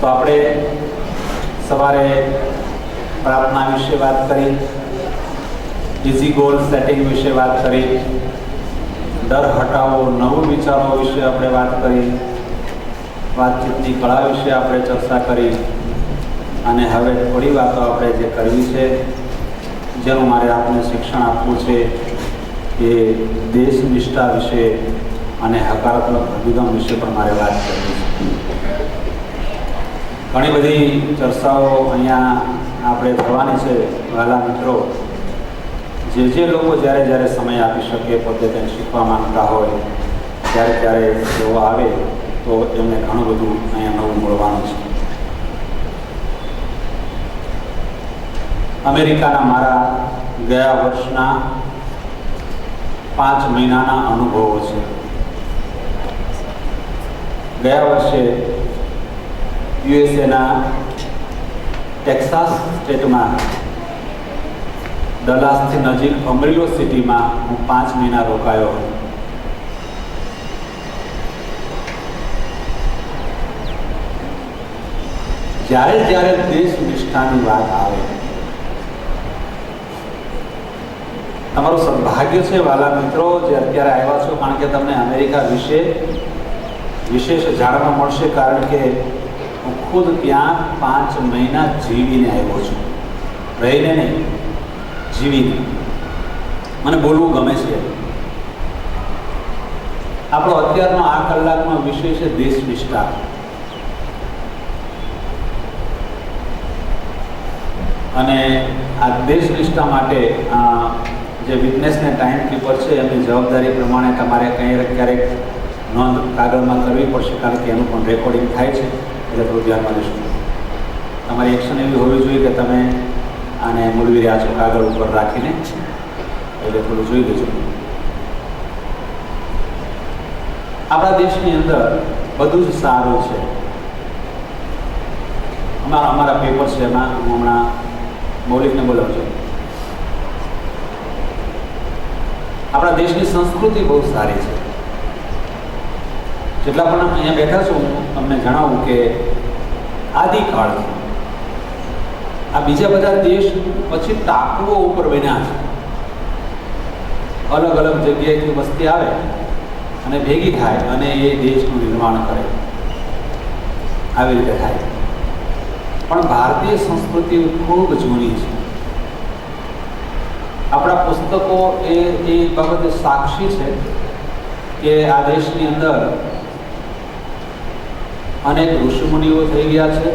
તો આપણે સવારે પ્રાર્થના વિશે વાત કરી ઇઝી ગોલ સેટિંગ વિશે વાત કરી, ડર હટાવો, નવું વિચારો વિશે આપણે વાત કરી, વાતચીતની કળા વિશે આપણે ચર્ચા કરી, અને હવે થોડી વાતો આપણે જે કરવી છે, જેનું મારે આપને શિક્ષણ આપવું છે એ દેશ નિષ્ઠા વિશે અને હકારાત્મક અભિગમ વિશે પણ મારે વાત કરવી છે. ઘણી બધી ચર્ચાઓ અહીંયા આપણે થવાની છે, વહાલા મિત્રો. જે જે લોકો જ્યારે જ્યારે સમય આપી શકે, પોતે કંઈ શીખવા માંગતા હોય, ત્યારે ત્યારે તેઓ આવે, તો એમને ઘણું બધું અહીંયા નવું મળવાનું છે. અમેરિકાના મારા ગયા વર્ષના પાંચ મહિનાના અનુભવો છે. ગયા વર્ષે યુએસએના ટેક્સાસ સ્ટેટમાં ડલાસથી નજીક અમરીલો સિટીમાં હું પાંચ મહિના રોકાયો જ્યારે જ્યારે દેશ નિષ્ઠાની વાત આવે, તમારું સદભાગ્ય છે વાલા મિત્રો, જે અત્યારે આવ્યા છો, કારણ કે તમને અમેરિકા વિશે વિશેષ જાણવા મળશે, કારણ કે હું ખુદ ત્યાં પાંચ મહિના જીવીને આવ્યો છું. રહીને નહીં, જીવીને. મને બોલવું ગમે છે. આપણો અત્યારનો આ કલાકનો વિષય છે દેશ વિસ્તાર અને આ દેશ નિષ્ઠા માટે જે વિટનેસને ટાઈમ કીપર છે, એમની જવાબદારી પ્રમાણે તમારે કંઈ ક્યારેક નોંધ કાગળમાં કરવી પડશે, કારણ કે એનું પણ રેકોર્ડિંગ થાય છે. એટલે થોડું ધ્યાનમાં લેશું. તમારી એક્શન એવી હોવી જોઈએ કે તમે આને મૂળવી રહ્યા છો કાગળ ઉપર રાખીને, એટલે થોડું જોઈ લેજો. આપણા દેશની અંદર બધું જ સારું છે. અમારા અમારા પેપર છે, એમાં હું હમણાં મૌલિકને બોલાવું છું. આપણા દેશની સંસ્કૃતિ બહુ સારી છે. જેટલા પણ અહીંયા બેઠા છું, હું તમને જણાવું કે આદિકાળથી આ બીજા બધા દેશ પછી ટાપુઓ ઉપર બન્યા છે. અલગ અલગ જગ્યાએથી વસ્તી આવે અને ભેગી થાય અને એ દેશનું નિર્માણ કરે. આવી રીતે થાય. પણ ભારતીય સંસ્કૃતિ ખૂબ જૂની છે. આપણા પુસ્તકો એ એ બાબતે સાક્ષી છે કે આ દેશની અંદર અનેક ઋષિમુનિઓ થઈ ગયા છે.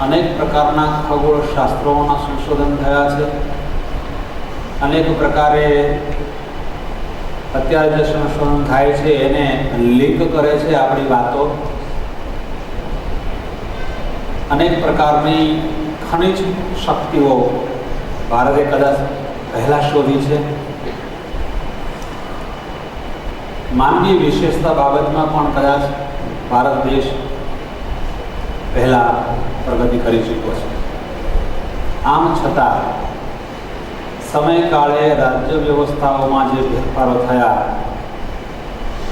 અનેક પ્રકારના ખગોળ શાસ્ત્રોના સંશોધન થયા છે. અનેક પ્રકારે અત્યારે જે સંશોધન થાય છે એને લિંક કરે છે આપણી વાતો. અનેક પ્રકારની ખનિજ શક્તિઓ ભારતે કદાચ પહેલા શોધી છે. માનવીય વિશેષતા બાબતમાં પણ કદાચ ભારત દેશ પહેલા પ્રગતિ કરી ચૂક્યો છે. આમ છતાં સમયકાળે રાજ્ય વ્યવસ્થાઓમાં જે ફેરફારો થયા,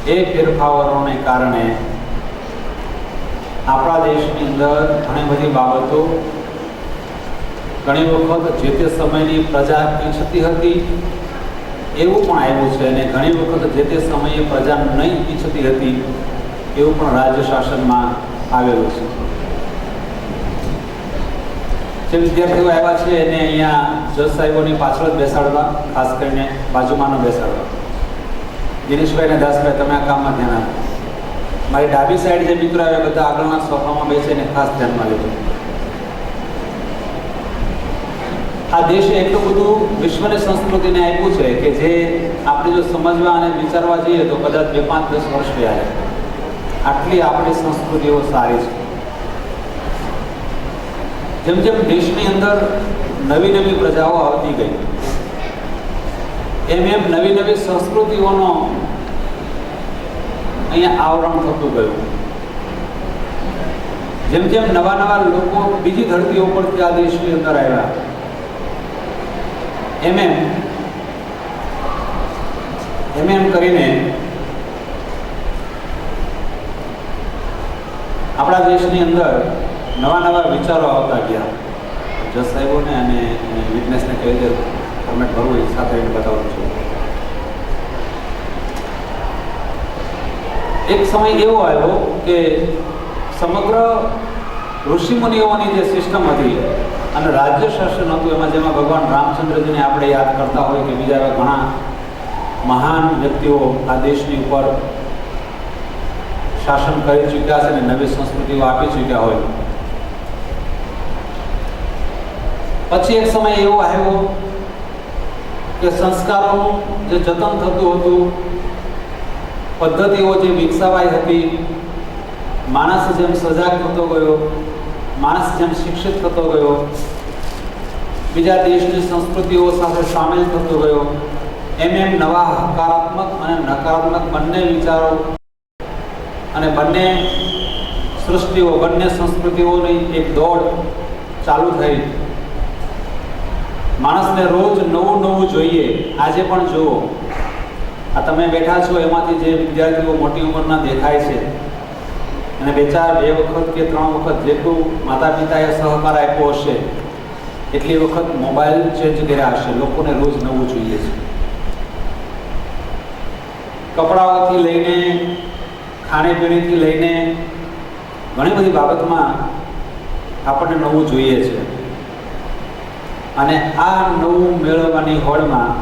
એ ફેરફારોને કારણે આપણા દેશની અંદર ઘણી બધી બાબતો ઘણી વખત જે તે સમયની પ્રજા ઈચ્છતી હતી એવું પણ આવ્યું છે અને ઘણી વખત જે તે સમયે પ્રજા નહીં ઈચ્છતી હતી એવું પણ રાજ્ય શાસનમાં આવેલું છે. જે વિદ્યાર્થીઓ આવ્યા છે એને અહીંયા જજ સાહેબોની પાછળ જ બેસાડવા, ખાસ કરીને બાજુમાં બેસાડવા. દિનેશભાઈ અને દાસભાઈ, તમે આ કામમાં ધ્યાન આપો. મારી ડાબી સાઈડ જે મિત્રો આવ્યા, બધા આગળના સોફામાં બેસીને ખાસ ધ્યાનમાં લીધું આ દેશે એટલું બધું વિશ્વની સંસ્કૃતિને આપ્યું છે કે જે આપણે જો સમજવા અને વિચારવા જઈએ તો કદાચ બે પાંચ દસ વર્ષ છે આટલી આપણી સંસ્કૃતિઓ સારી છે. જેમ જેમ દેશની અંદર નવી નવી પ્રજાઓ આવતી ગઈ, એમ એમ નવી નવી સંસ્કૃતિઓનો અહીંયા આવરણ થતું ગયું. જેમ જેમ નવા નવા લોકો બીજી ધરતીઓ પરથી આ દેશની અંદર આવ્યા, એમ એમ એમ એમ કરીને આપણા દેશની અંદર નવા નવા વિચારો આવતા ગયા. જસ સાહેબોને અને વિટનેસને કઈ રીતે ફોર્મેટ ભરવું એ સાથે એને બતાવું છું. એક સમય એવો આવ્યો કે સમગ્ર ઋષિમુનિઓની જે સિસ્ટમ હતી અને રાજ્ય શાસન હતું, એમાં જેમાં ભગવાન રામચંદ્રજીને આપણે યાદ કરતા હોય કે બીજા ઘણા મહાન વ્યક્તિઓ આ દેશની ઉપર શાસન કરી ચૂક્યા છે અને નવી સંસ્કૃતિઓ આપી ચૂક્યા હોય. પછી એક સમય એવો આવ્યો કે સંસ્કારોનું જે જતન થતું હતું, પદ્ધતિઓ જે વિકસાવાઈ હતી, માણસ જેમ સજાગ થતો ગયો, માણસ જેમ શિક્ષિત થતો ગયો, બીજા દેશની સંસ્કૃતિઓ સાથે સામેલ થતો ગયો, એમ એમ નવા હકારાત્મક અને નકારાત્મક બંને વિચારો અને બંને સૃષ્ટિઓ, બંને સંસ્કૃતિઓની એક દોડ ચાલુ થઈ. માણસને રોજ નવું નવું જોઈએ. આજે પણ જુઓ. આ તમે બેઠા છો, એમાંથી જે વિદ્યાર્થીઓ મોટી ઉંમરના દેખાય છે. અને બે ચાર, બે વખત કે ત્રણ વખત જેટલું માતા પિતાએ સહકાર આપ્યો હશે, એટલી વખત મોબાઈલ ચેન્જ કર્યા હશે. લોકોને રોજ નવું જોઈએ છે. કપડાઓથી લઈને ખાણીપીણીથી લઈને ઘણી બધી બાબતમાં આપણને નવું જોઈએ છે. અને આ નવું મેળવવાની હોડમાં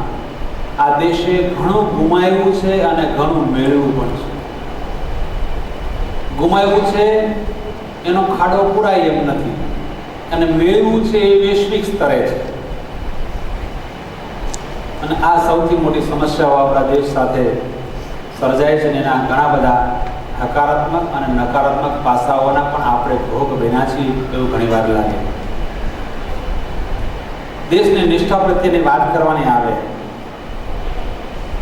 આ દેશે ઘણું ગુમાવ્યું છે અને ઘણું મેળવ્યું પણ છે. ગુમાવ્યું છે એનો ખાડો પૂરાય એમ નથી. અને મેળવ્યું છે એ વૈશ્વિક સ્તરે છે. અને આ સૌથી મોટી સમસ્યાઓ આપણા દેશ સાથે સર્જાય છે અને એના ઘણા બધા હકારાત્મક અને નકારાત્મક પાસાઓના પણ આપણે ભોગ બન્યા છીએ એવું ઘણીવાર લાગે. દેશની નિષ્ઠા પ્રત્યેની વાત કરવાની આવે.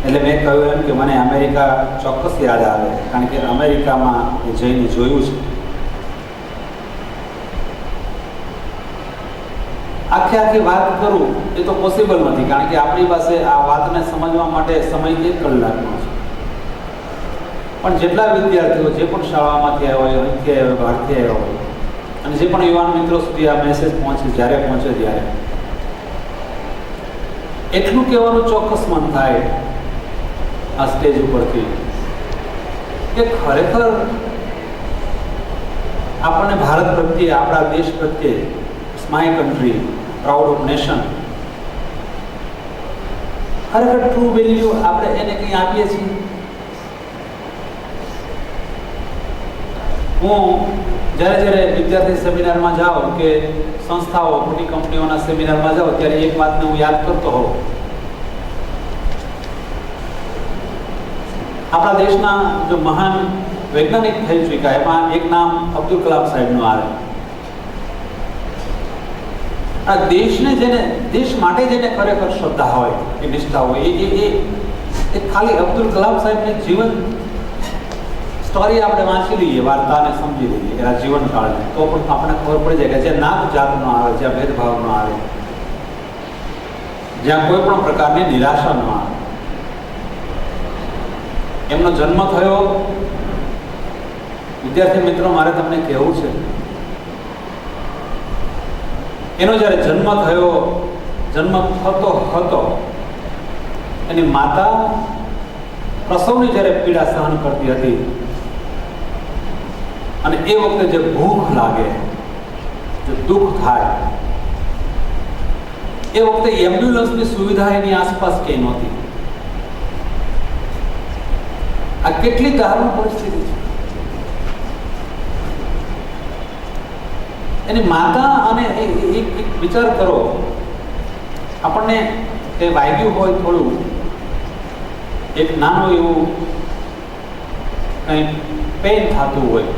એટલે મેં કહ્યું એમ કે મને અમેરિકા ચોક્કસ યાદ આવે, કારણ કે અમેરિકામાં જઈને જોયું છે. આખી આખી વાત કરું એ તો પોસિબલ નથી, કારણ કે આપણી પાસે આ વાતને સમજવા માટે સમય એક કલાકનો પણ જેટલા વિદ્યાર્થીઓ જે પણ શાળામાંથી આવ્યા હોય, અહીંથી આવ્યા બહારથી આવ્યા હોય, અને જે પણ યુવાન મિત્રો સુધી આ મેસેજ પહોંચે, જ્યારે પહોંચે ત્યારે. એટલું કહેવાનું ચોક્કસ મન થાય આ સ્ટેજ ઉપરથી કે ખરેખર આપણને ભારત પ્રત્યે, આપણા દેશ પ્રત્યે my country proud of nation ખરેખર ટ્રુ વેલ્યુ આપણે એને કંઈ આપીએ છીએ? હું જ્યારે જ્યારે વિદ્યાર્થી સેમિનારમાં જાઉં કે સંસ્થાઓ, મોટી કંપનીઓના સેમિનારમાં જાઉં, ત્યારે એક વાતને હું યાદ કરતો હોઉં. આપણા દેશના જો મહાન વૈજ્ઞાનિક થઈ ચૂક્યા, એમાં એક નામ અબ્દુલ કલામ સાહેબનું આવે. આ દેશને જેને, દેશ માટે જેને ખરેખર શ્રદ્ધા હોય, કે નિષ્ઠા હોય, એ એ એ ખાલી અબ્દુલ કલામ સાહેબની જીવન સ્ટોરી આપણે વાંચી લઈએ, વાર્તાને સમજી લઈએ, એના જીવનકાળને. તો પણ આપણને ખબર પડી જાય કે જ્યાં નાત જાતનો આવે જ્યાં ભેદભાવ ન આવે, જ્યાં કોઈ પણ પ્રકારની નિરાશા ન આવે. એમનો જન્મ થયો. વિદ્યાર્થી મિત્રો, મારે તમને કહેવું છે. એનો જ્યારે જન્મ થયો, જન્મ થતો હતો, એની માતા પ્રસવની જ્યારે પીડા સહન કરતી હતી અને એ વખતે જે ભૂખ લાગે, જે દુઃખ થાય, એ વખતે એમ્બ્યુલન્સની સુવિધા એની આસપાસ ક્યાંય નહોતી. આ કેટલી દારૂણ પરિસ્થિતિ છે. એની માતા અને એક વિચાર કરો. આપણને તે વાગ્યું હોય થોડું, એક નાનું એવું કંઈ પેન થતું હોય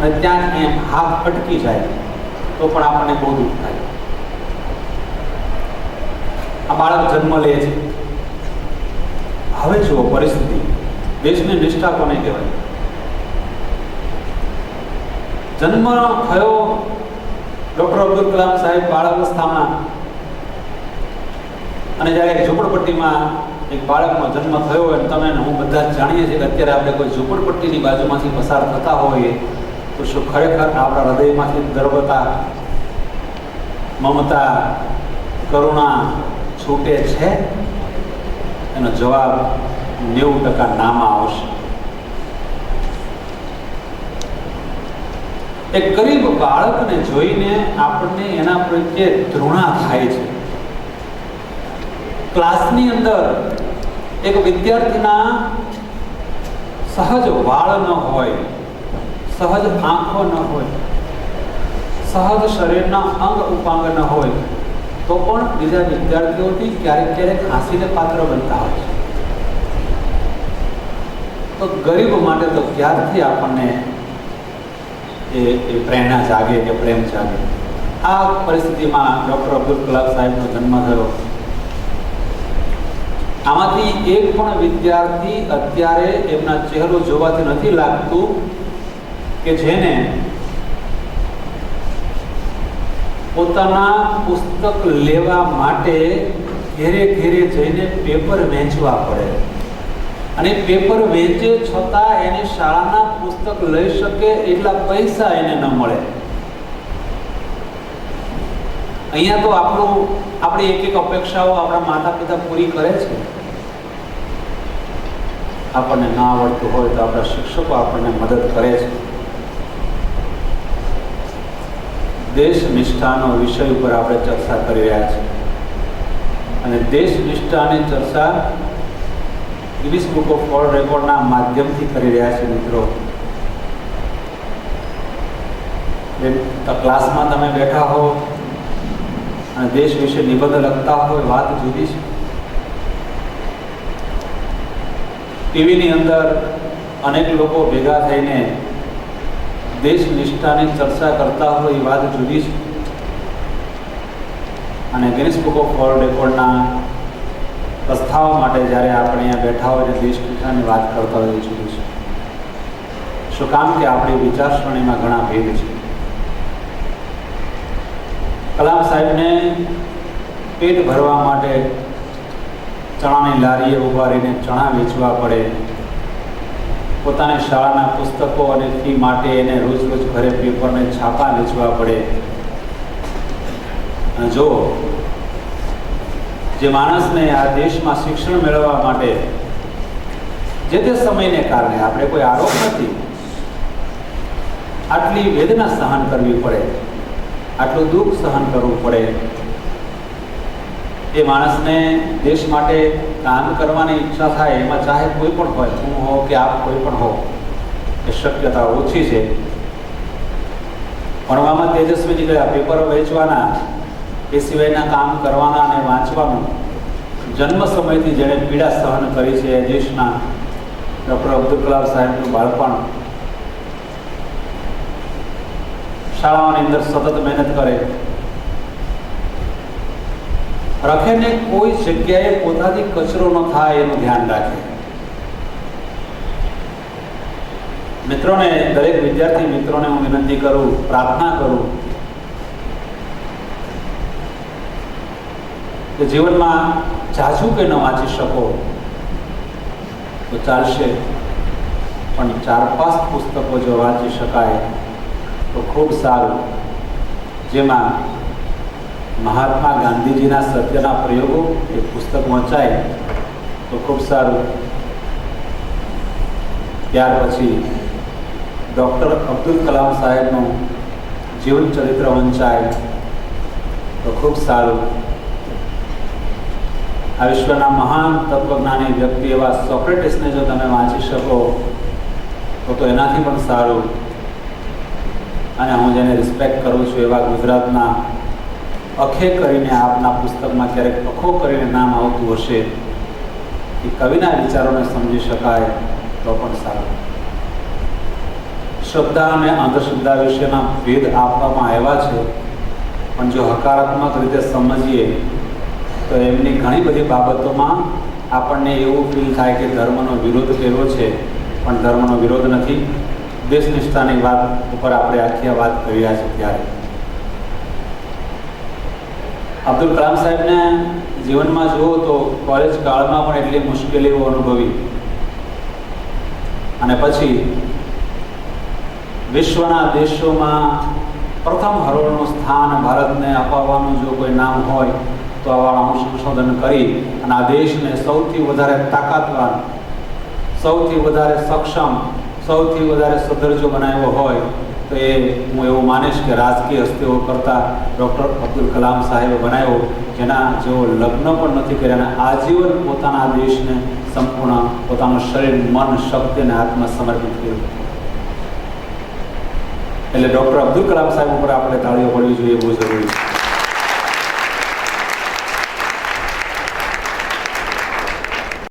અને ત્યાં એમ હાથ અટકી જાય તો પણ આપણને બહુ દુઃખ થાય. આ બાળક જન્મ લે છે. હવે જુઓ પરિસ્થિતિ. દેશની નિષ્ઠા કોને કહેવાય? જન્મ થયો ડોક્ટર અબ્દુલ કલામ સાહેબ બાળાવસ્થામાં અને જ્યારે ઝૂંપડપટ્ટીમાં એક બાળકનો જન્મ થયો હોય તમે હું બધા જ જાણીએ છીએ કે અત્યારે આપણે કોઈ ઝૂંપડપટ્ટીની બાજુમાંથી પસાર થતા હોઈએ તો શું ખરેખર આપણા હૃદયમાંથી દર્વતા, મમતા, કરુણા છૂટે છે? એનો જવાબ નેવું ટકા નામાં આવશે. એક ગરીબ બાળકને જોઈને આપણને એના પ્રત્યે ધૃણા થાય છે. ક્લાસની અંદર એક વિદ્યાર્થીના સહજ વાળ ન હોય સહજ આંખો ન હોય, સહજ શરીરના અંગ ઉપાંગ ન હોય, તો પણ બીજા વિદ્યાર્થીઓથી ક્યારેક ક્યારેક હાંસીને પાત્ર બનતા હોય છે. તો ગરીબ માટે તો ક્યારથી આપણને એ એ પ્રેરણા જાગે કે પ્રેમ જાગે? આ પરિસ્થિતિમાં ડૉક્ટર અબ્દુલ કલામ સાહેબનો જન્મ થયો. આમાંથી એક પણ વિદ્યાર્થી અત્યારે એમના ચહેરો જોવાથી નથી લાગતું કે જેને પોતાના પુસ્તક લેવા માટે ઘેરે ઘેરે જઈને પેપર વેચવા પડે. અને પેપર વેચે છતાં એને શાળાના પુસ્તક લઈ શકે એટલા પૈસા એને ન મળે. અહીંયા તો આપણું, આપણી એક એક અપેક્ષાઓ આપણા માતા પિતા પૂરી કરે છે. આપણને ના આવડતું હોય તો આપણા શિક્ષકો આપણને મદદ કરે છે. દેશ નિષ્ઠાનો વિષય ઉપર આપણે ચર્ચા કરી રહ્યા છીએ. અને દેશ નિષ્ઠાની ચર્ચા ગિનિસ બુક ઓફ વર્લ્ડ રેકોર્ડના માધ્યમથી કરી રહ્યા છે મિત્રો. ક્લાસમાં તમે બેઠા હો અને દેશ વિશે નિબંધ લખતા હોય, વાત જુદી છે. ટીવીની અંદર અનેક લોકો ભેગા થઈને દેશ નિષ્ઠાની ચર્ચા કરતા હોય એ વાત જુદી છે. અને ગિનિસ બુક ઓફ વર્લ્ડ રેકોર્ડના પ્રસ્તાવ માટે જ્યારે આપણે અહીંયા બેઠા હોય દેશ નિષ્ઠાની વાત કરતા હોય જુદી છે. શું કામ કે આપણી વિચારસરણીમાં ઘણા ભેદ છે? કલામ સાહેબને પેટ ભરવા માટે ચણાની લારીએ ઊભા રહીને ચણા વેચવા પડે. પોતાની શાળાના પુસ્તકો અને ફી માટે એને રોજ રોજ ઘરે પેપરને છાપા વેચવા પડે. જો જે માણસને આ દેશમાં શિક્ષણ મેળવવા માટે જે તે સમયને કારણે આપણે કોઈ આરોપ નથી, આટલી વેદના સહન કરવી પડે, આટલું દુઃખ સહન કરવું પડે. એ માણસને દેશ માટે કામ કરવાની ઈચ્છા થાય, એમાં ચાહે કોઈ પણ હોય હું હો કે આપ કોઈ પણ હો, એ શક્યતા ઓછી છે. ભણવામાં તેજસ્વી નીકળ્યા, પેપરો વેચવાના, એ સિવાયના કામ કરવાના અને વાંચવાનું. જન્મ સમયથી જેણે પીડા સહન કરી છે, દેશના ડૉક્ટર અબ્દુલ કલામ સાહેબનું બાળપણ. શાળાઓની અંદર સતત મહેનત કરે. રખેને કોઈ જગ્યાએ પોતાથી કચરો ન થાય એનું ધ્યાન રાખે. મિત્રોને, દરેક વિદ્યાર્થી મિત્રોને હું વિનંતી કરું, પ્રાર્થના કરું કે જીવનમાં જાજુ કે ન વાંચી શકો તો ચાલશે, પણ ચાર પાંચ પુસ્તકો જો વાંચી શકાય તો ખૂબ સારું. જેમાં મહાત્મા ગાંધીજીના સત્યના પ્રયોગો એ પુસ્તક વંચાય તો ખૂબ સારું. ત્યાર પછી ડૉક્ટર અબ્દુલ કલામ સાહેબનું જીવન ચરિત્ર વંચાય તો ખૂબ સારું. આ વિશ્વના મહાન તત્વજ્ઞાની વ્યક્તિ એવા સોક્રેટિસને જો તમે વાંચી શકો, તો તો એનાથી પણ સારું. અને હું જેને રિસ્પેક્ટ કરું છું એવા ગુજરાતના અખે કરીને આપના પુસ્તકમાં ક્યારેક અખો કરીને નામ આવતું હશે એ કવિના વિચારોને સમજી શકાય તો પણ સારું. શ્રદ્ધા અને અંધશ્રદ્ધા વિશેના ભેદ આપવામાં આવ્યા છે. પણ જો હકારાત્મક રીતે સમજીએ, તો એમની ઘણી બધી બાબતોમાં આપણને એવું ફીલ થાય કે ધર્મનો વિરોધ કર્યો છે. પણ ધર્મનો વિરોધ નથી. દેશનિષ્ઠાની વાત ઉપર આપણે આખી વાત કરી રહ્યા છીએ ત્યારે. અબ્દુલ કલામ સાહેબને જીવનમાં જુઓ તો કોલેજ કાળમાં પણ એટલી મુશ્કેલીઓ અનુભવી. અને પછી વિશ્વના દેશોમાં પ્રથમ હરોળનું સ્થાન ભારતને અપાવવાનું જો કોઈ નામ હોય, તો આવા સંશોધન કરી અને આ દેશને સૌથી વધારે તાકાતવાન, સૌથી વધારે સક્ષમ, સૌથી વધારે સદર્જો બનાવ્યો હોય તો એ હું એવું માનીશ કે રાજકીય હસ્તીઓ કરતાં ડૉક્ટર અબ્દુલ કલામ સાહેબે બનાવ્યો, જેના જેઓ લગ્ન પણ નથી કર્યા અને આજીવન પોતાના દેશને સંપૂર્ણ પોતાનું શરીર, મન, શક્તિ અને આત્મા સમર્પિત કર્યું. એટલે ડૉક્ટર અબ્દુલ કલામ સાહેબ ઉપર આપણે તાળીઓ પડવી જોઈએ બહુ જરૂરી છે.